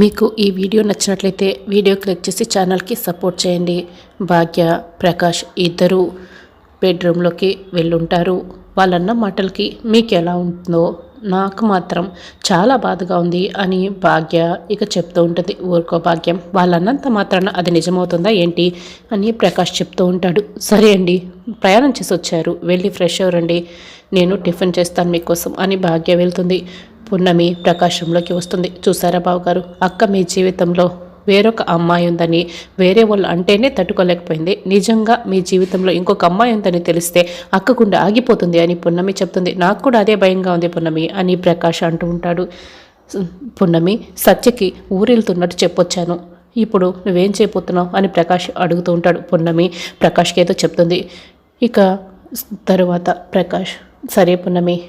మీకు ఈ వీడియో నచ్చినట్లయితే వీడియో క్లిక్ చేసి ఛానల్కి సపోర్ట్ చేయండి. భాగ్య ప్రకాష్ ఇద్దరు బెడ్రూమ్లోకి వెళ్ళుంటారు. వాళ్ళన్న మాటలకి మీకు ఎలా ఉంటుందో నాకు మాత్రం చాలా బాధగా ఉంది అని భాగ్య ఇక చెప్తూ ఉంటుంది. ఊరుకో భాగ్యం వాళ్ళన్నంత మాత్రాన అది నిజమవుతుందా ఏంటి అని ప్రకాష్ చెప్తూ ఉంటాడు. సరే అండి ప్రయాణం చేసి వచ్చారు. వెళ్ళి ఫ్రెష్ అవ్వరండి నేను టిఫిన్ చేస్తాను మీకోసం అని భాగ్య వెళ్తుంది. పున్నమి ప్రకాశంలోకి వస్తుంది. చూసారా బావగారు? అక్క మీ జీవితంలో వేరొక అమ్మాయి ఉందని వేరే వాళ్ళు అంటేనే తట్టుకోలేకపోయింది. నిజంగా మీ జీవితంలో ఇంకొక అమ్మాయి ఉందని తెలిస్తే అక్క ఆగిపోతుంది అని పున్నమి చెప్తుంది. నాకు కూడా అదే భయంగా ఉంది పున్నమి అని ప్రకాష్ అంటూ ఉంటాడు. పున్నమి సత్యకి ఊరెళ్తున్నట్టు చెప్పొచ్చాను. ఇప్పుడు నువ్వేం చేయబోతున్నావు అని ప్రకాష్ అడుగుతూ ఉంటాడు. పున్నమి ప్రకాష్కి ఏదో చెప్తుంది. ఇక తరువాత ప్రకాష్ సరే పున్నమి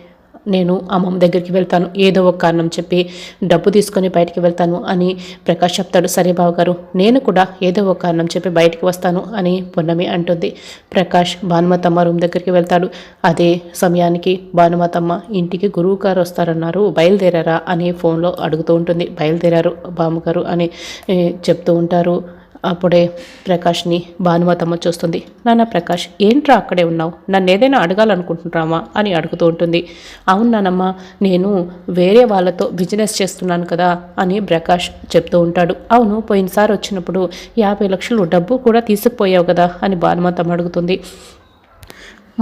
నేను అమ్మమ్మ దగ్గరికి వెళ్తాను. ఏదో ఒక కారణం చెప్పి డబ్బు తీసుకొని బయటికి వెళ్తాను అని ప్రకాష్ చెప్తాడు. సరే బావగారు నేను కూడా ఏదో ఒక కారణం చెప్పి బయటికి వస్తాను అని పున్నమి అంటుంది. ప్రకాష్ భానుమతమ్మ రూమ్ దగ్గరికి వెళ్తాడు. అదే సమయానికి భానుమతమ్మ ఇంటికి గురువు గారు వస్తారన్నారు. బయలుదేరారా అని ఫోన్లో అడుగుతూ ఉంటుంది. బయలుదేరారు బామ్మగారు అని చెప్తూ ఉంటారు. అప్పుడే ప్రకాష్ని భానుమతమ్మ చూస్తుంది. నాన్న ప్రకాష్ ఏంట్రా అక్కడే ఉన్నావు? నన్ను ఏదైనా అడగాలనుకుంటున్నామా అని అడుగుతూ ఉంటుంది. అవును నానమ్మ నేను వేరే వాళ్ళతో బిజినెస్ చేస్తున్నాను కదా అని ప్రకాష్ చెప్తూ ఉంటాడు. అవును పోయినసారి వచ్చినప్పుడు యాభై లక్షలు డబ్బు కూడా తీసుకుపోయావు కదా అని భానుమతమ్మ అడుగుతుంది.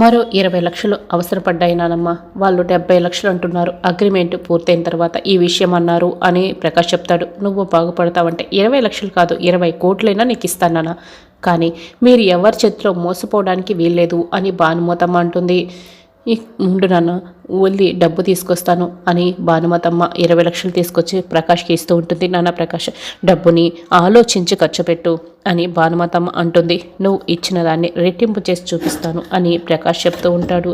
మరో ఇరవై లక్షలు అవసరపడ్డాయి నానమ్మ వాళ్ళు డెబ్బై లక్షలు అంటున్నారు. అగ్రిమెంట్ పూర్తయిన తర్వాత ఈ విషయం అన్నారు అని ప్రకాష్ చెప్తాడు. నువ్వు బాగుపడతావంటే ఇరవై లక్షలు కాదు ఇరవై కోట్లైనా నీకు ఇస్తానా కానీ మీరు ఎవరి చేతిలో మోసపోవడానికి వీల్లేదు అని భానుమూతమ్మ అంటుంది. ఈ ముందు నాన్న వెళ్ళి డబ్బు తీసుకొస్తాను అని భానుమతమ్మ ఇరవై లక్షలు తీసుకొచ్చి ప్రకాష్కి ఇస్తూ ఉంటుంది. నాన్న ప్రకాష్ డబ్బుని ఆలోచించి ఖర్చు పెట్టు అని భానుమతమ్మ అంటుంది. నువ్వు ఇచ్చిన దాన్ని రెట్టింపు చేసి చూపిస్తాను అని ప్రకాష్ చెప్తూ ఉంటాడు.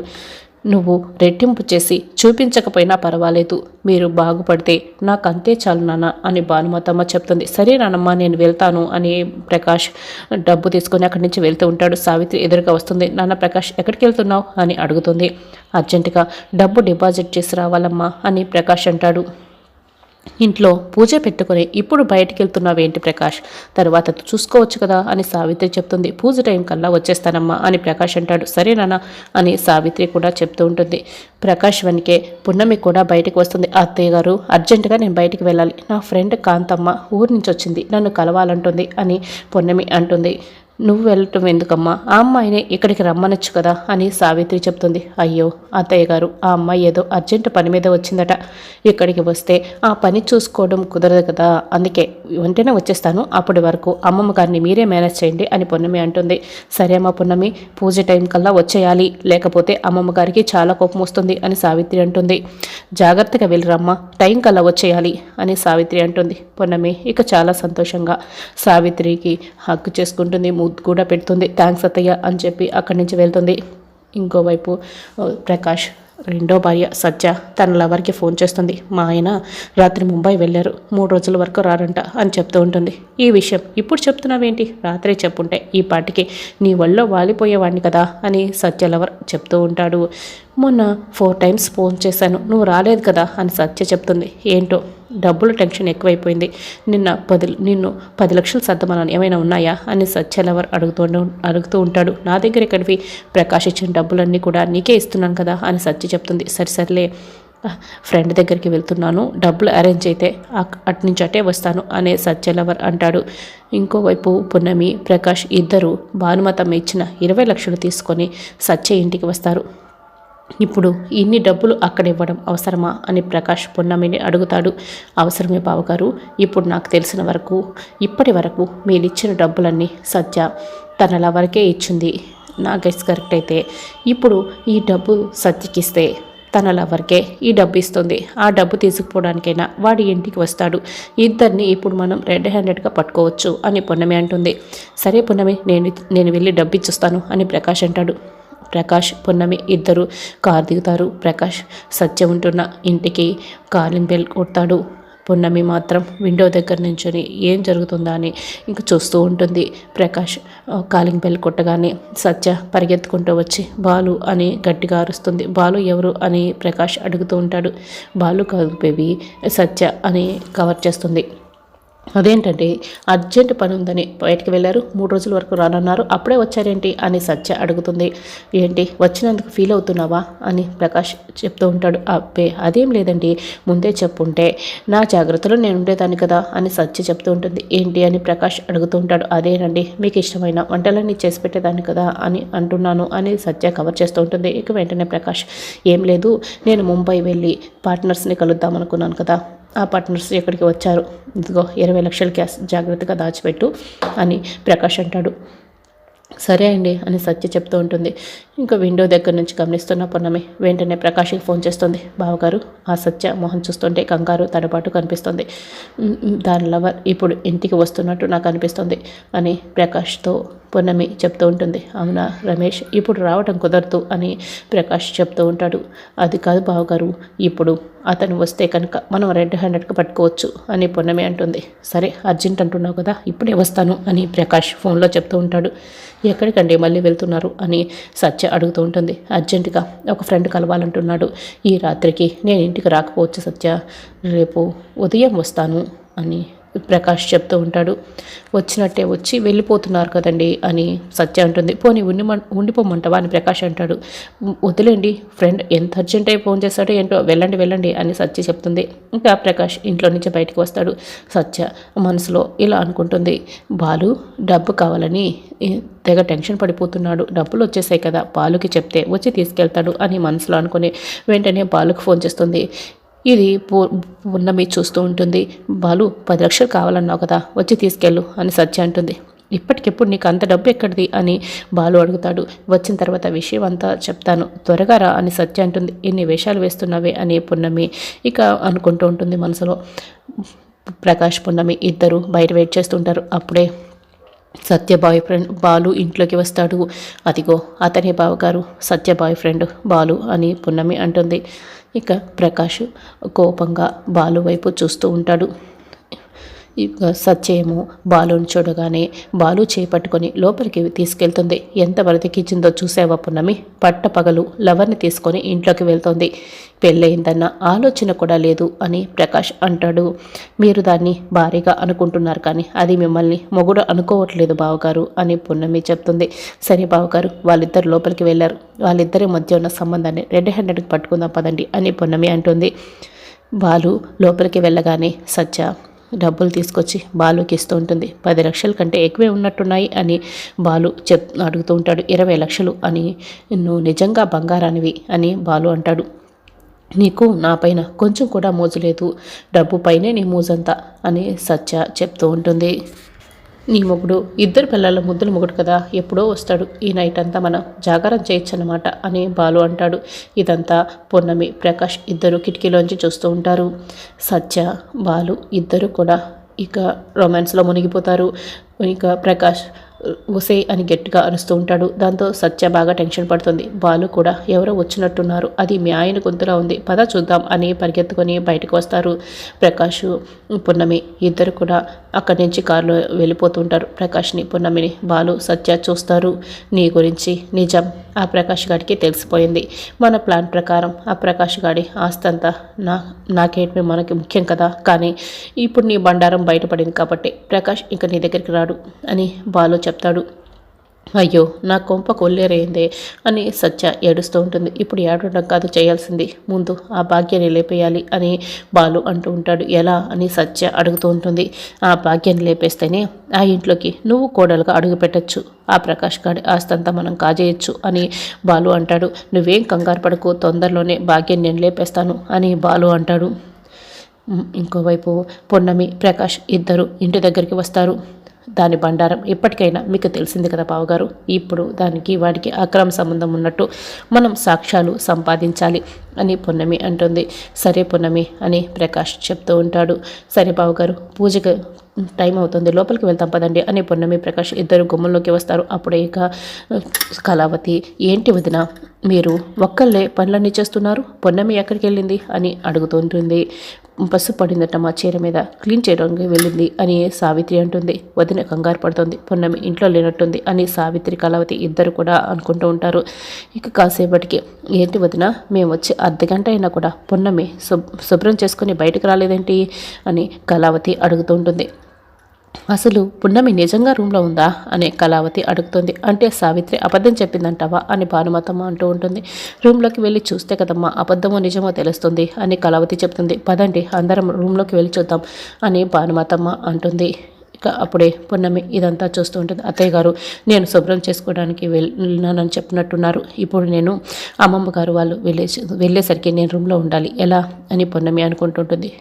నువ్వు రెట్టింపు చేసి చూపించకపోయినా పర్వాలేదు. మీరు బాగుపడితే నాకు అంతే చాలు నాన్న అని భానుమతమ్మ చెప్తుంది. సరే నానమ్మ నేను వెళ్తాను అని ప్రకాష్ డబ్బు తీసుకొని అక్కడి నుంచి వెళ్తూ ఉంటాడు. సావిత్రి ఎదురుగా వస్తుంది. నాన్న ప్రకాష్ ఎక్కడికి వెళ్తున్నావు? అని అడుగుతుంది. అర్జెంటుగా డబ్బు డిపాజిట్ చేసి రావాలమ్మా అని ప్రకాష్ అంటాడు. ఇంట్లో పూజ పెట్టుకుని ఇప్పుడు బయటికి వెళ్తున్నావేంటి ప్రకాష్? తర్వాత చూసుకోవచ్చు కదా అని సావిత్రి చెప్తుంది. పూజ టైం కల్లా వచ్చేస్తానమ్మా అని ప్రకాష్ అంటాడు. సరేనా అని సావిత్రి కూడా చెప్తూ ఉంటుంది. ప్రకాష్ వనికే పున్నమి కూడా బయటికి వస్తుంది. అత్తయ్య గారు అర్జెంటుగా నేను బయటికి వెళ్ళాలి. నా ఫ్రెండ్ కాంతమ్మ ఊరి నుంచి వచ్చింది. నన్ను కలవాలంటుంది అని పున్నమి అంటుంది. నువ్వు వెళ్ళటం ఎందుకమ్మా? ఆ అమ్మాయిని ఇక్కడికి రమ్మనొచ్చు కదా అని సావిత్రి చెప్తుంది. అయ్యో అత్తయ్య గారు ఆ అమ్మాయి ఏదో అర్జెంటు పని మీద వచ్చిందట. ఇక్కడికి వస్తే ఆ పని చూసుకోవడం కుదరదు కదా. అందుకే వెంటనే వచ్చేస్తాను. అప్పటి వరకు అమ్మమ్మ గారిని మీరే మేనేజ్ చేయండి అని పొన్నమి అంటుంది. సరే అమ్మ పొన్నమి పూజ టైం కల్లా వచ్చేయాలి. లేకపోతే అమ్మమ్మ గారికి చాలా కోపం వస్తుంది అని సావిత్రి అంటుంది. జాగ్రత్తగా వెళ్ళిరమ్మా టైం కల్లా వచ్చేయాలి అని సావిత్రి అంటుంది. పొన్నమి ఇక చాలా సంతోషంగా సావిత్రికి హక్కు చేసుకుంటుంది. ముద్దు కూడా పెడుతుంది. థ్యాంక్స్ అత్తయ్య అని చెప్పి అక్కడి నుంచి వెళ్తుంది. ఇంకోవైపు ప్రకాష్ రెండో భార్య సత్య తన లవర్కి ఫోన్ చేస్తుంది. మా ఆయన రాత్రి ముంబై వెళ్ళారు. మూడు రోజుల వరకు రారంట అని చెప్తూ ఉంటుంది. ఈ విషయం ఇప్పుడు చెప్తున్నావేంటి? రాత్రి చెప్పుంటే ఈ పాటికి నీ వల్ల వాలిపోయేవాడిని కదా అని సత్య లవర్ చెప్తూ ఉంటాడు. మొన్న ఫోర్ టైమ్స్ ఫోన్ చేశాను. నువ్వు రాలేదు కదా అని సత్య చెప్తుంది. ఏంటో? డబ్బుల టెన్షన్ ఎక్కువైపోయింది. నిన్న పది నిన్ను పది లక్షలు సర్దమన్నాను. ఏమైనా ఉన్నాయా? అని సత్యలవర్ అడుగుతూ అడుగుతూ ఉంటాడు. నా దగ్గర ఇక్కడివి ప్రకాష్ ఇచ్చిన డబ్బులన్నీ కూడా నీకే ఇస్తున్నాను కదా అని సత్య చెప్తుంది. సరే సర్లే. ఫ్రెండ్ దగ్గరికి వెళ్తున్నాను. డబ్బులు అరేంజ్ అయితే అటు నుంచి అటే వస్తాను అనే సత్యలవర్ అంటాడు. ఇంకోవైపు పున్నమి ప్రకాష్ ఇద్దరు భానుమతమ్మ ఇచ్చిన ఇరవై లక్షలు తీసుకొని సత్య ఇంటికి వస్తారు. ఇప్పుడు ఇన్ని డబ్బులు అక్కడ ఇవ్వడం అవసరమా అని ప్రకాష్ పొన్నమిని అడుగుతాడు. అవసరమే బావగారు ఇప్పుడు నాకు తెలిసిన వరకు ఇప్పటి వరకు మీరిచ్చిన డబ్బులన్నీ సత్య తన లవరికే ఇచ్చింది నా గెస్ కరెక్ట్ అయితే. ఇప్పుడు ఈ డబ్బు సత్యకిస్తే తన లవర్కే ఈ డబ్బు ఇస్తుంది. ఆ డబ్బు తీసుకుపోవడానికైనా వాడి ఇంటికి వస్తాడు. ఇద్దరిని ఇప్పుడు మనం రెడ్ హ్యాండెడ్గా పట్టుకోవచ్చు అని పున్నమి అంటుంది. సరే పున్నమి నేను నేను వెళ్ళి డబ్బు ఇచ్చిస్తాను అని ప్రకాష్ అంటాడు. ప్రకాష్ పున్నమి ఇద్దరు కారు దిగుతారు. ప్రకాష్ సత్య ఉంటున్న ఇంటికి కాలింగ్ బెల్ కొడతాడు. పున్నమి మాత్రం విండో దగ్గర నుంచొని ఏం జరుగుతుందా అని ఇంక చూస్తూ ఉంటుంది. ప్రకాష్ కాలింగ్ బెల్ కొట్టగానే సత్య పరిగెత్తుకుంటూ వచ్చి బాలు అని గట్టిగా అరుస్తుంది. బాలు ఎవరు అని ప్రకాష్ అడుగుతూ ఉంటాడు. బాలు కాదు బేబీ సత్య అని కవర్ చేస్తుంది. అదేంటంటే అర్జెంట్ పని ఉందని బయటకు వెళ్ళారు మూడు రోజుల వరకు రానున్నారు అప్పుడే వచ్చారేంటి అని సత్య అడుగుతుంది. ఏంటి వచ్చినందుకు ఫీల్ అవుతున్నావా అని ప్రకాష్ చెప్తూ ఉంటాడు. అబ్బే అదేం లేదండి ముందే చెప్పుంటే. నా జాగ్రత్తలో నేను ఉండేదాన్ని కదా అని సత్య చెప్తూ ఉంటుంది. ఏంటి అని ప్రకాష్ అడుగుతూ ఉంటాడు. అదేనండి మీకు ఇష్టమైన వంటలన్నీ చేసి పెట్టేదాన్ని కదా అని అంటున్నాను అని సత్య కవర్ చేస్తూ ఉంటుంది. ఇక వెంటనే ప్రకాష్ ఏం లేదు నేను ముంబై వెళ్ళి పార్ట్నర్స్ని కలుద్దాం అనుకున్నాను కదా. ఆ పార్ట్నర్స్ ఎక్కడికి వచ్చారు? ఇదిగో ఇరవై లక్షల క్యాష్ జాగ్రత్తగా దాచిపెట్టు అని ప్రకాష్ అంటాడు. సరే అండి అని సత్య చెప్తూ ఉంటుంది. ఇంకా విండో దగ్గర నుంచి గమనిస్తున్న పొన్నమి. వెంటనే ప్రకాష్కి ఫోన్ చేస్తుంది. బావగారు ఆ సత్య మొహం చూస్తుంటే కంగారు తడబాటు కనిపిస్తుంది. దాని లవర్ ఇప్పుడు ఇంటికి వస్తున్నట్టు నాకు అనిపిస్తుంది అని ప్రకాష్తో పొన్నమి చెప్తూ ఉంటుంది. అవునా రమేష్ ఇప్పుడు రావటం కుదరదు అని ప్రకాష్ చెప్తూ ఉంటాడు. అది కాదు బావగారు ఇప్పుడు అతను వస్తే కనుక మనం రెడ్ హ్యాండెడ్కి పట్టుకోవచ్చు అని పొన్నమి అంటుంది. సరే అర్జెంట్ అంటున్నావు కదా ఇప్పుడే వస్తాను అని ప్రకాష్ ఫోన్లో చెప్తూ ఉంటాడు. ఎక్కడికండి మళ్ళీ వెళ్తున్నారు అని సత్య అడుగుతూ ఉంటుంది. అర్జెంటుగా ఒక ఫ్రెండ్ కలవాలంటున్నాడు. ఈ రాత్రికి నేను ఇంటికి రాకపోవచ్చు సత్య. రేపు ఉదయం వస్తాను అని ప్రకాష్ చెప్తూ ఉంటాడు. వచ్చినట్టే వచ్చి వెళ్ళిపోతున్నారు కదండి అని సత్య అంటుంది. పోనీ ఉండి ఉండిపోమంటావా అని ప్రకాష్ అంటాడు. వదిలేండి ఫ్రెండ్ ఎంత అర్జెంట్ అయి ఫోన్ చేస్తాడో ఏంటో వెళ్ళండి వెళ్ళండి అని సత్య చెప్తుంది. ఇంకా ప్రకాష్ ఇంట్లో నుంచి బయటకు వస్తాడు. సత్య మనసులో ఇలా అనుకుంటుంది. బాలు డబ్బు కావాలని తెగ టెన్షన్ పడిపోతున్నాడు. డబ్బులు వచ్చేసాయి కదా బాలుకి చెప్తే వచ్చి తీసుకెళ్తాడు అని మనసులో అనుకుని వెంటనే బాలుకు ఫోన్ చేస్తుంది. ఇది ఉన్నమి చూస్తూ ఉంటుంది. బాలు పది లక్షలు కావాలన్నావు కదా వచ్చి తీసుకెళ్ళు అని సత్య అంటుంది. ఇప్పటికెప్పుడు నీకు అంత డబ్బు ఎక్కడిది అని బాలు అడుగుతాడు. వచ్చిన తర్వాత విషయం అంతా చెప్తాను. త్వరగా రా అని సత్య అంటుంది. ఎన్ని వేషాలు వేస్తున్నావే అని పున్నమి ఇక అనుకుంటూ ఉంటుంది మనసులో. ప్రకాష్ పున్నమి ఇద్దరు బయట వెయిట్ చేస్తుంటారు. అప్పుడే సత్య బాయ్ ఫ్రెండ్ బాలు ఇంట్లోకి వస్తాడు. అదిగో అతనే బావగారు సత్య బాయ్ ఫ్రెండ్ బాలు అని పున్నమి అంటుంది. ఇక ప్రకాష్ కోపంగా బాలు వైపు చూస్తూ ఉంటాడు. సత్యము బాలుని చూడగానే బాలు చేపట్టుకొని లోపలికి తీసుకెళ్తుంది. ఎంత బ్రతికించిందో చూసావా పున్నమి? పట్టపగలు లవర్ని తీసుకొని ఇంట్లోకి వెళ్తుంది. పెళ్ళయిందన్న ఆలోచన కూడా లేదు అని ప్రకాష్ అంటాడు. మీరు దాన్ని భారీగా అనుకుంటున్నారు కానీ అది మిమ్మల్ని మొగుడు అనుకోవట్లేదు బావగారు అని పున్నమి చెప్తుంది. సరే బావగారు వాళ్ళిద్దరు లోపలికి వెళ్ళారు. వాళ్ళిద్దరి మధ్య ఉన్న సంబంధాన్ని రెడ్ హ్యాండెడ్కి పట్టుకుందాం పదండి అని పున్నమి అంటుంది. బాలు లోపలికి వెళ్ళగానే సత్య డబ్బులు తీసుకొచ్చి బాలుకి ఇస్తూ ఉంటుంది. పది లక్షల కంటే ఎక్కువే ఉన్నట్టున్నాయి అని బాలు చెప్ అడుగుతూ ఉంటాడు. ఇరవై లక్షలు అని నువ్వు నిజంగా బంగారానివి అని బాలు అంటాడు. నీకు నా పైన కొంచెం కూడా మోజు లేదు. డబ్బు పైనే నీ మోజంతా అని సత్య చెప్తూ ఉంటుంది. నీ మొగుడు ఇద్దరు పిల్లల ముద్దుల మొగుడు కదా ఎప్పుడో వస్తాడు. ఈ నైట్ అంతా మనం జాగారం చేయొచ్చు అనమాట అని బాలు అంటాడు. ఇదంతా పొన్నమి ప్రకాష్ ఇద్దరు కిటికీలోంచి చూస్తూ ఉంటారు. సత్య బాలు ఇద్దరు కూడా ఇక రొమాన్స్లో మునిగిపోతారు. ఇక ప్రకాష్ ఒసే అని గట్టిగా అరుస్తూ ఉంటాడు. దాంతో సత్య బాగా టెన్షన్ పడుతుంది. బాలు కూడా ఎవరో వచ్చినట్టున్నారు. అది మీ ఆయన గొంతులో ఉంది. పద చూద్దాం అని పరిగెత్తుకొని బయటకు వస్తారు ప్రకాష్ పున్నమి. ఇద్దరు కూడా అక్కడి నుంచి కారులో వెళ్ళిపోతుంటారు ప్రకాష్ని పున్నమిని బాలు సత్య చూస్తారు. నీ గురించి నిజం ఆ ప్రకాష్ గాడికి తెలిసిపోయింది. మన ప్లాన్ ప్రకారం ఆ ప్రకాష్ గాడి ఆస్తి అంతా నా నాకేటమే మనకి ముఖ్యం కదా. కానీ ఇప్పుడు నీ బండారం బయటపడింది కాబట్టి ప్రకాష్ ఇంకా నీ దగ్గరికి రాడు అని బాలు చెప్తాడు. అయ్యో నా కొంప కొల్లేరైందే అని సత్య ఏడుస్తూ ఉంటుంది. ఇప్పుడు ఏడవడం కాదు చేయాల్సింది. ముందు ఆ భాగ్యాన్ని లేపేయాలి అని బాలు అంటూ ఉంటాడు. ఎలా అని సత్య అడుగుతూ ఉంటుంది. ఆ భాగ్యాన్ని లేపేస్తేనే ఆ ఇంట్లోకి నువ్వు కోడలుగా అడుగు పెట్టచ్చు. ఆ ప్రకాష్ గారి ఆస్తంతా మనం కాజేయచ్చు అని బాలు అంటాడు. నువ్వేం కంగారు పడకు తొందరలోనే భాగ్యం నేను లేపేస్తాను అని బాలు అంటాడు. ఇంకోవైపు పొన్నమి ప్రకాష్ ఇద్దరు ఇంటి దగ్గరికి వస్తారు. దాని బండారం ఇప్పటికైనా మీకు తెలిసింది కదా బావగారు. ఇప్పుడు దానికి వాడికి అక్రమ సంబంధం ఉన్నట్టు మనం సాక్ష్యాలు సంపాదించాలి అని పొన్నమి అంటుంది. సరే పొన్నమి అని ప్రకాష్ చెప్తూ ఉంటాడు. సరే బావగారు పూజకు టైం అవుతుంది లోపలికి వెళ్తాం పదండి అని పొన్నమి ప్రకాష్ ఇద్దరు గుమ్మంలోకి వస్తారు. అప్పుడే ఇక కళావతి ఏంటి వదిన మీరు ఒక్కళ్ళే పనులన్నీ చేస్తున్నారు? పొన్నమి ఎక్కడికి వెళ్ళింది? అని అడుగుతుంటుంది పసు పడిందట మా చీర మీద. క్లీన్ చేయడానికి వెళ్ళింది అని సావిత్రి అంటుంది. వదిన కంగారు పడుతుంది. పొన్నమి ఇంట్లో లేనట్టుంది అని సావిత్రి కళావతి ఇద్దరు కూడా అనుకుంటూ ఉంటారు. ఇక కాసేపటికి ఏంటి వదిన మేము వచ్చి అర్ధ గంట అయినా కూడా పొన్నమి శుభ్రం చేసుకుని బయటకు రాలేదేంటి? అని కళావతి అడుగుతూ ఉంటుంది. అసలు పున్నమి నిజంగా రూమ్లో ఉందా? అని కళావతి అడుగుతుంది. అంటే సావిత్రి అబద్ధం చెప్పిందంటావా? అని భానుమతమ్మ అంటూ ఉంటుంది. రూమ్లోకి వెళ్ళి చూస్తే కదమ్మా అబద్ధమో నిజమో తెలుస్తుంది అని కళావతి చెప్తుంది. పదండి అందరం రూమ్లోకి వెళ్ళి చూద్దాం అని భానుమతమ్మ అంటుంది. ఇక అప్పుడే పున్నమి ఇదంతా చూస్తూ ఉంటుంది. అత్తయ్య గారు నేను శుభ్రం చేసుకోవడానికి వెళ్ళినానని చెప్పినట్టున్నారు. ఇప్పుడు నేను అమ్మమ్మ గారు వాళ్ళు వెళ్ళే వెళ్ళేసరికి నేను రూమ్లో ఉండాలి. ఎలా? అని పున్నమి అనుకుంటుంటుంది.